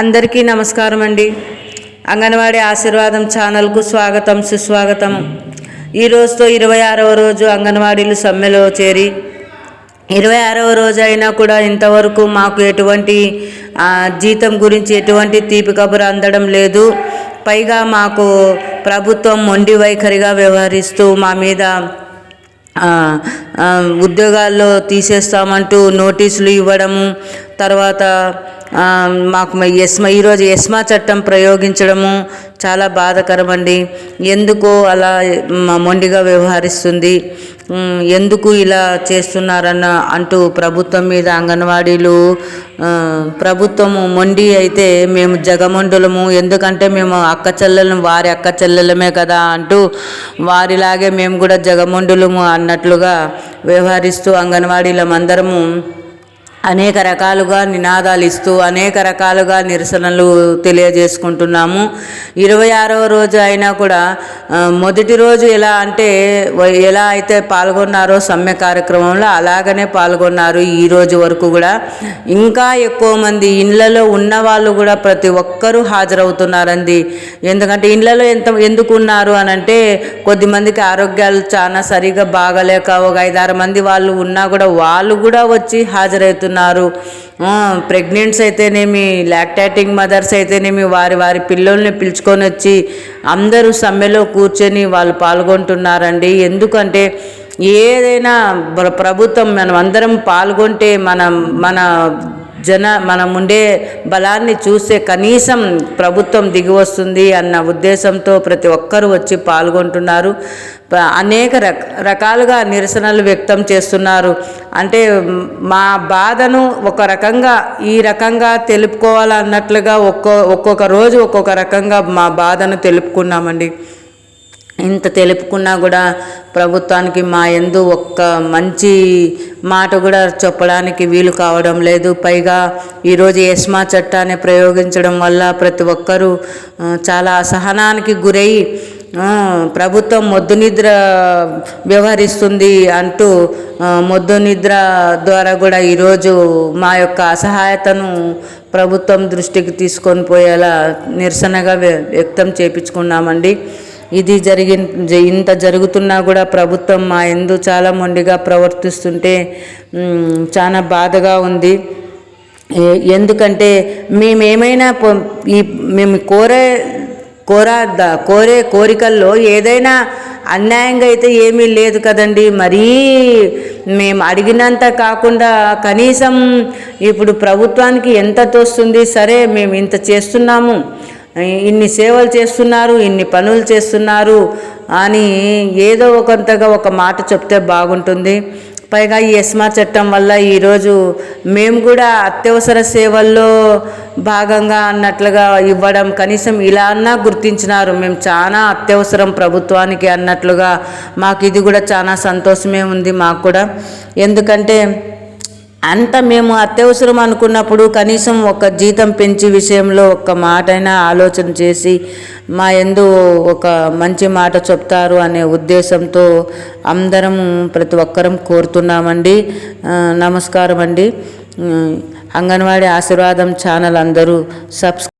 అందరికీ నమస్కారం అండి. అంగన్వాడీ ఆశీర్వాదం ఛానల్కు స్వాగతం సుస్వాగతం. ఈ రోజుతో ఇరవై ఆరవ రోజు అంగన్వాడీలు సమ్మెలో చేరి ఇరవై ఆరవ రోజు అయినా కూడా ఇంతవరకు మాకు ఎటువంటి జీతం గురించి ఎటువంటి తీపి కబురు అందడం లేదు. పైగా మాకు ప్రభుత్వం మొండి వైఖరిగా వ్యవహరిస్తూ మా మీద ఉద్యోగాల్లో తీసేస్తామంటూ నోటీసులు ఇవ్వడము తర్వాత మాకు ఎస్మా ఈరోజు ఎస్మా చట్టం ప్రయోగించడము చాలా బాధకరం అండి ఎందుకో అలా మొండిగా వ్యవహరిస్తుంది. ఎందుకు ఇలా చేస్తున్నారన్న అంటూ ప్రభుత్వం మీద అంగన్వాడీలు ప్రభుత్వము మొండి అయితే మేము జగమొండులము. ఎందుకంటే మేము అక్క చెల్లెలం వారి అక్క చెల్లెలమే కదా అంటూ వారిలాగే మేము కూడా జగమొండులము అన్నట్లుగా వ్యవహరిస్తూ అంగన్వాడీలమందరము అనేక రకాలుగా నినాదాలు ఇస్తూ అనేక రకాలుగా నిరసనలు తెలియజేసుకుంటున్నాము. ఇరవై ఆరవ రోజు అయినా కూడా మొదటి రోజు ఎలా అంటే ఎలా అయితే పాల్గొన్నారో సమ్మె కార్యక్రమంలో అలాగనే పాల్గొన్నారు ఈ రోజు వరకు కూడా. ఇంకా ఎక్కువ మంది ఇళ్ళలో ఉన్న వాళ్ళు కూడా ప్రతి ఒక్కరూ హాజరవుతున్నారండి. ఎందుకంటే ఇండ్లలో ఎంత ఎందుకు ఉన్నారు అని అంటే కొద్దిమందికి ఆరోగ్యాలు చాలా సరిగా బాగలేక ఒక ఐదారు మంది వాళ్ళు ఉన్నా కూడా వాళ్ళు కూడా వచ్చి హాజరవుతున్నారు. ప్రెగ్నెంట్స్ అయితేనేమి లాక్టాటింగ్ మదర్స్ అయితేనేమి వారి వారి పిల్లల్ని పిలుచుకొని వచ్చి అందరూ సమ్మెలో కూర్చొని వాళ్ళు పాల్గొంటున్నారండి. ఎందుకంటే ఏదైనా ప్రభుత్వం మనం అందరం పాల్గొంటే మన మన జన మనం ఉండే బలాన్ని చూస్తే కనీసం ప్రభుత్వం దిగి వస్తుంది అన్న ఉద్దేశంతో ప్రతి ఒక్కరూ వచ్చి పాల్గొంటున్నారు. అనేక రక రకాలుగా నిరసనలు వ్యక్తం చేస్తున్నారు. అంటే మా బాధను ఒక రకంగా ఈ రకంగా తెలుపుకోవాలన్నట్లుగా ఒక్కో ఒక్కొక్క రోజు ఒక్కొక్క రకంగా మా బాధను తెలుపుకున్నామండి. ఇంత తెలుపుకున్నా కూడా ప్రభుత్వానికి మా ఎందు ఒక్క మంచి మాట కూడా చెప్పడానికి వీలు కావడం లేదు. పైగా ఈరోజు ఎస్మా చట్టాన్ని ప్రయోగించడం వల్ల ప్రతి ఒక్కరూ చాలా అసహనానికి గురై ప్రభుత్వం మొద్దు నిద్ర వ్యవహరిస్తుంది అంటూ మొద్దు నిద్ర ద్వారా కూడా ఈరోజు మా యొక్క అసహాయతను ప్రభుత్వం దృష్టికి తీసుకొని పోయేలా నిరసనగా వ్య- వ్యక్తం చేపించుకున్నామండి. ఇది జరిగి ఇంత జరుగుతున్నా కూడా ప్రభుత్వం మా ఎందు చాలా మొండిగా ప్రవర్తిస్తుంటే చాలా బాధగా ఉంది. ఎందుకంటే మేమేమైనా ఈ మేము కోరే కోరా కోరే కోరికల్లో ఏదైనా అన్యాయంగా అయితే ఏమీ లేదు కదండి. మరీ మేము అడిగినంత కాకుండా కనీసం ఇప్పుడు ప్రభుత్వానికి ఎంత తోస్తుంది సరే మేము ఇంత చేస్తున్నాము. ఇన్ని సేవలు చేస్తున్నారు ఇన్ని పనులు చేస్తున్నారు అని ఏదో ఒకంతగా ఒక మాట చెప్తే బాగుంటుంది. పైగా ఈ ఎస్మా చట్టం వల్ల ఈరోజు మేము కూడా అత్యవసర సేవల్లో భాగంగా అన్నట్లుగా ఇవ్వడం కనీసం ఇలా అన్నా గుర్తించినారు. మేము చాలా అత్యవసరం ప్రభుత్వానికి అన్నట్లుగా మాకు ఇది కూడా చాలా సంతోషమే ఉంది మాకు కూడా. ఎందుకంటే అంత మేము అత్యవసరం అనుకున్నప్పుడు కనీసం ఒక జీతం పెంచి విషయంలో ఒక్క మాటైనా ఆలోచన చేసి మా ఎందు ఒక మంచి మాట చెప్తారు అనే ఉద్దేశంతో అందరం ప్రతి ఒక్కరం కోరుతున్నామండి. నమస్కారం అండి అంగన్వాడి అంగన్వాడీ ఆశీర్వాదం ఛానల్ అందరూ సబ్స్క్రై